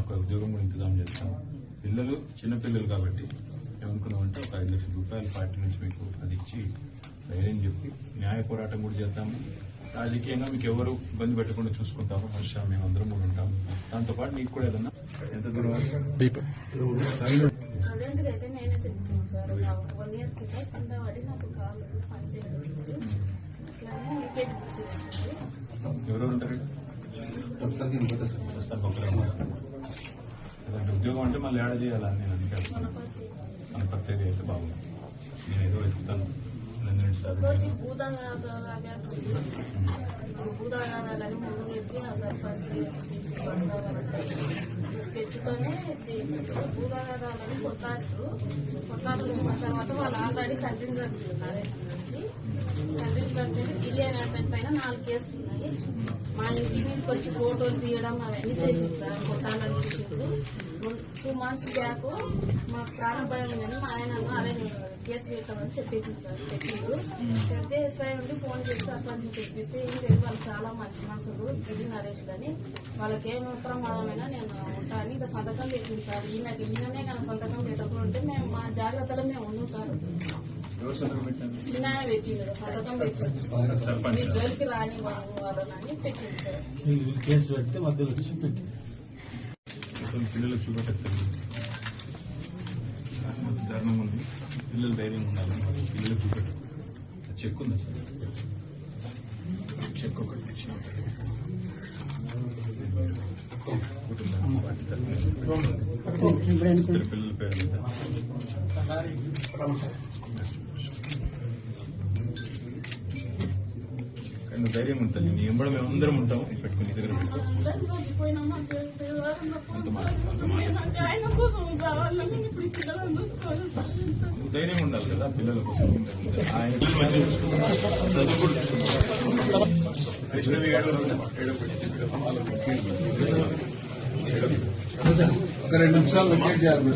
ఒక ఉద్యోగం కూడా ఇంతజాం చేస్తాం పిల్లలు చిన్న పిల్లలు కాబట్టి ఏమనుకున్నామంటే ఒక ఐదు లక్షల రూపాయలు పార్టీ నుంచి మీకు అది ఇచ్చి ధైర్యం చెప్పి న్యాయ పోరాటం కూడా చేద్దాము. రాజకీయంగా మీకు ఎవరు ఇబ్బంది పెట్టకుండా చూసుకుంటాము హర్ష మేము అందరం కూడా ఉంటాము. దాంతోపాటు నీకు కూడా ఏదన్నా ఎంత దూరం? నాకు ఎవరెవరు ఉంటారు? ఇక్కడ? ప్రస్తుతానికి ఒకరే ఉద్యోగం అంటే మళ్ళీ ఏడ చేయాలని నేను అనుకుంటున్నాను మనపతి మన ప్రత్యేక అయితే బాగుంది. నేను ఏదో వెతుకుతాను. కొట్లాడుతూ కొట్లాడుతూ ఉన్న తర్వాత వాళ్ళు ఆల్రెడీ కంటిన్యూ కంటిన్యూ అనే అతని పైన నాలుగు కేసులు ఉన్నాయి. మా ఇంటి మీదకి వచ్చి ఫోటోలు తీయడం అవన్నీ కొట్టాలని చూసిండు టూ మంత్స్ బ్యాక్ మా ప్రాణ భయం కానీ మా ఆయన అదే కేసు పెట్టమని చెప్పింది సార్ చెప్పిండు చెప్తే ఎస్ఐ ఉండి ఫోన్ చేసి సర్పంచ్ తెప్పిస్తే ఏం లేదు వాళ్ళు చాలా మంచి మనుషులు గిరి నరేష్ అని వాళ్ళకి ఏం ప్రమాదమైనా నేను ఉంటా అని ఇక సంతకం పెట్టింది సార్. ఈయన ఈయననే కానీ సంతకం పెట్టకుండా ఉంటే మేము మా జాగ్రత్తలో మేము ఉన్నాం సార్. ఈయన పెట్టిండు కదా, సంతకం జోలికి రాని వాళ్ళని పెట్టింది సార్. కేసు పెడితే మధ్యలో తీసి మాత్రం పిల్లలకు చూపెట్టచ్చు ధర్మం ఉంది. పిల్లలు ధైర్యం ఉండాలి. మాకు పిల్లలకు చూపెట్టు. చెక్ ఉందా సార్? చెక్ ఒకటి ఇచ్చిన పిల్లల పేరు నువ్వు ధైర్యం ఉంటుంది. నీ ఎంబడి మేము అందరం ఉంటాం. పెట్టుకుని దగ్గర పెట్టుకో. నువ్వు ధైర్యం ఉండాలి కదా పిల్లల కోసం. ఆయన పిల్లలు కృష్ణవి ఒక రెండు నిమిషాలు చేయాలి.